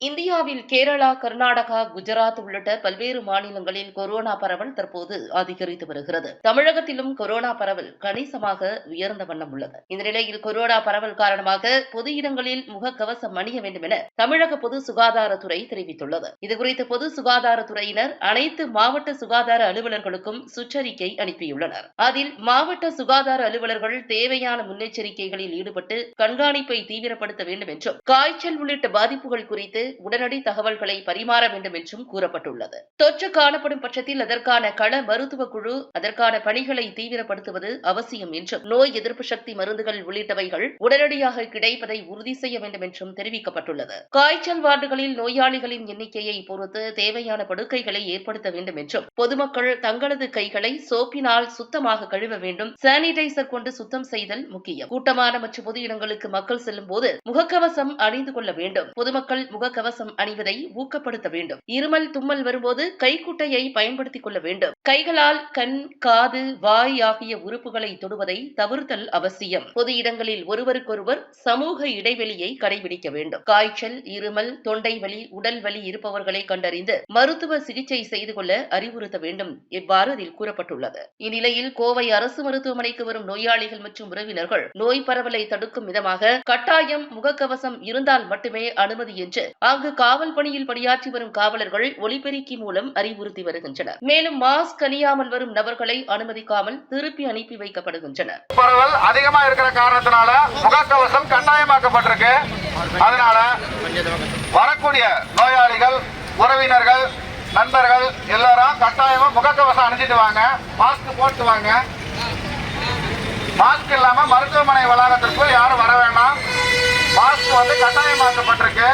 இந்தியாவில் கேரளா கர்நாடகா குஜராத் உள்ளிட்ட பல்வேறு மாநிலங்களில் கொரோனா பரவல் தற்போது அதிகரித்து வருகிறது. தமிழகத்திலும் கொரோனா பரவல் கணிசமாக உயர்ந்த வண்ணம் உள்ளது. இந்த நிலையில் கொரோனா பரவல் காரணமாக பொது இடங்களில் முகக்கவசம் அணிய வேண்டும் என தமிழக பொது சுகாதாரத்துறை தெரிவித்துள்ளது. இதுகுறித்து பொது சுகாதாரத்துறையினர் அனைத்து மாவட்ட சுகாதார அலுவலர்களுக்கும் சுற்றறிக்கை அனுப்பியுள்ளனர். அதில் மாவட்ட சுகாதார அலுவலர்கள் தேவையான முன்னெச்சரிக்கைகளில் ஈடுபட்டு கண்காணிப்பை தீவிரப்படுத்த வேண்டும் என்றும் காய்ச்சல் உள்ளிட்ட பாதிப்புகள் குறித்து உடனடி தகவல்களை பரிமாற வேண்டும் என்றும் கூறப்பட்டுள்ளது. தொற்று காணப்படும் பட்சத்தில் அதற்கான கள மருத்துவ குழு அதற்கான பணிகளை தீவிரப்படுத்துவது அவசியம் என்றும் நோய் எதிர்ப்பு சக்தி மருந்துகள் உள்ளிட்டவைகள் உடனடியாக கிடைப்பதை உறுதி செய்ய வேண்டும் என்றும் தெரிவிக்கப்பட்டுள்ளது. காய்ச்சல் வார்டுகளில் நோயாளிகளின் எண்ணிக்கையை பொறுத்து தேவையான படுக்கைகளை ஏற்படுத்த வேண்டும் என்றும் பொதுமக்கள் தங்களது கைகளை சோப்பினால் சுத்தமாக கழுவ வேண்டும் சானிடைசர் கொண்டு சுத்தம் செய்தல் முக்கியம். கூட்டமான மற்றும் பொது இடங்களுக்கு மக்கள் செல்லும் போது முகக்கவசம் அணிந்து கொள்ள வேண்டும். பொதுமக்கள் முகக்கவசம் அணிவதை ஊக்கப்படுத்த வேண்டும். இருமல் தும்மல் வரும்போது கைக்குட்டையை பயன்படுத்திக் கொள்ள வேண்டும். கைகளால் கண் காது வாய் ஆகிய உறுப்புகளை தொடுவதை தவிர்த்தல் அவசியம். பொது இடங்களில் ஒருவருக்கொருவர் சமூக இடைவெளியை கடைபிடிக்க வேண்டும். காய்ச்சல் இருமல் தொண்டை வலி உடல் வலி இருப்பவர்களை கண்டறிந்து மருத்துவ சிகிச்சை செய்து கொள்ள அறிவுறுத்த வேண்டும் இவ்வாறு அதில் கூறப்பட்டுள்ளது. இந்நிலையில் கோவை அரசு மருத்துவமனைக்கு வரும் நோயாளிகள் மற்றும் உறவினர்கள் நோய் பரவலை தடுக்கும் விதமாக கட்டாயம் முகக்கவசம் இருந்தால் மட்டுமே அனுமதி என்று அங்கு காவல் பணியில் பணியாற்றி வரும் காவலர்கள் ஒலிபெருக்கி மூலம் அறிவுறுத்தி வருகின்றனர். மேலும் மாஸ்க் அணியாமல் வரும் நபர்களை அனுமதிக்காமல் திருப்பி அனுப்பி வைக்கப்படுகின்றனர். பரவல் அதிகமா இருக்கிற காரணத்தினால முகக்கவசம் கட்டாயமாக்கப்பட்டிருக்கு. அதனால வரக்கூடிய நோயாளிகள் உறவினர்கள் நண்பர்கள் எல்லாரும் கட்டாயமா முகக்கவசம் அணிஞ்சிட்டு வாங்க மாஸ்க் போட்டு வாங்க. மாஸ்க் இல்லாம மருத்துவமனை வளாகத்திற்கு யாரும் வர வேண்டாம். மாஸ்க் வந்து கட்டாயமாக்கப்பட்டிருக்கு.